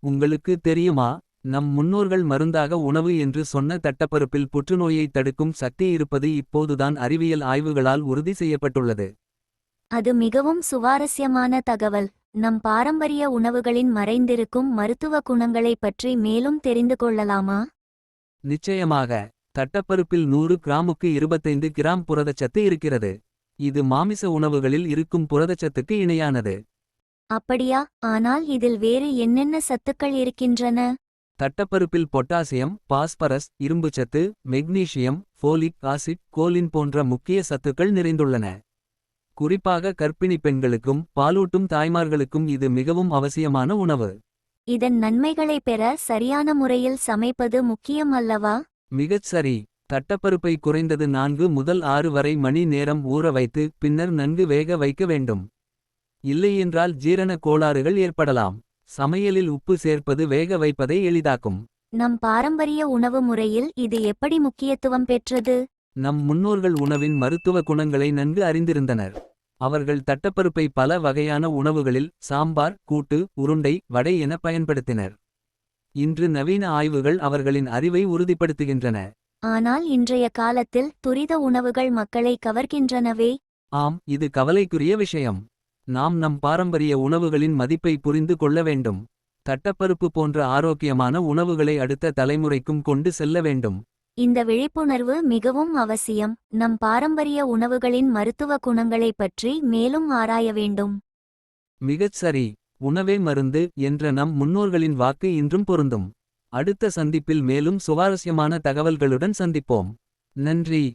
உங்களுக்கு தெரியுமா? நம் முன்னோர்கள் மருந்தாக உணவு என்று சொன்ன தட்டப்பருப்பில் புற்றுநோயை தடுக்கும் சக்தி இருப்பது இப்போதுதான் அறிவியல் ஆய்வுகளால் உறுதி செய்யப்பட்டுள்ளது. அது மிகவும் சுவாரஸ்யமான தகவல். நம் பாரம்பரிய உணவுகளின் மறைந்திருக்கும் மருத்துவ குணங்களைப் பற்றி மேலும் தெரிந்து கொள்ளலாமா? நிச்சயமாக. தட்டப்பருப்பில் நூறு கிராமுக்கு இருபத்தைந்து கிராம் புரதச்சத்து இருக்கிறது. இது மாமிச உணவுகளில் இருக்கும் புரதச்சத்துக்கு இணையானது. அப்படியா? ஆனால் இதில் வேறு என்னென்ன சத்துக்கள் இருக்கின்றன? தட்டப்பருப்பில் பொட்டாசியம் பாஸ்பரஸ் இரும்புச்சத்து மெக்னீசியம் ஃபோலிக் ஆசிட் கோலின் போன்ற முக்கிய சத்துக்கள் நிறைந்துள்ளன. குறிப்பாக கர்ப்பிணி பெண்களுக்கும் பாலூட்டும் தாய்மார்களுக்கும் இது மிகவும் அவசியமான உணவு. இதன் நன்மைகளைப் பெற சரியான முறையில் சமைப்பது முக்கியம் அல்லவா? மிகச் சரி. தட்டப்பருப்பை குறைந்தது நான்கு முதல் ஆறு வரை மணி நேரம் ஊற வைத்து பின்னர் நன்கு வேக வைக்க வேண்டும். இல்லையென்றால் ஜீரண கோளாறுகள் ஏற்படலாம். சமையலில் உப்பு சேர்ப்பது வேக வைப்பதை எளிதாக்கும். நம் பாரம்பரிய உணவு முறையில் இது எப்படி முக்கியத்துவம் பெற்றது? நம் முன்னோர்கள் உணவின் மருத்துவ குணங்களை நன்கு அறிந்திருந்தனர். அவர்கள் தட்டப்பருப்பை பல வகையான உணவுகளில் சாம்பார் கூட்டு உருண்டை வடை என பயன்படுத்தினர். இன்று நவீன ஆய்வுகள் அவர்களின் அறிவை உறுதிப்படுத்துகின்றன. ஆனால் இன்றைய காலத்தில் துரித உணவுகள் மக்களை கவர்கின்றனவே? ஆம் இது கவலைக்குரிய விஷயம். நாம் நம் பாரம்பரிய உணவுகளின் மதிப்பை புரிந்து கொள்ள வேண்டும். தட்டப்பருப்பு போன்ற ஆரோக்கியமான உணவுகளை அடுத்த தலைமுறைக்கும் கொண்டு செல்ல வேண்டும். இந்த விழிப்புணர்வு மிகவும் அவசியம். நம் பாரம்பரிய உணவுகளின் மருத்துவ குணங்களைப் பற்றி மேலும் ஆராய வேண்டும். மிகச் சரி. உணவே மருந்து என்ற நம் முன்னோர்களின் வாக்கு இன்றும் பொருந்தும். அடுத்த சந்திப்பில் மேலும் சுவாரஸ்யமான தகவல்களுடன் சந்திப்போம். நன்றி.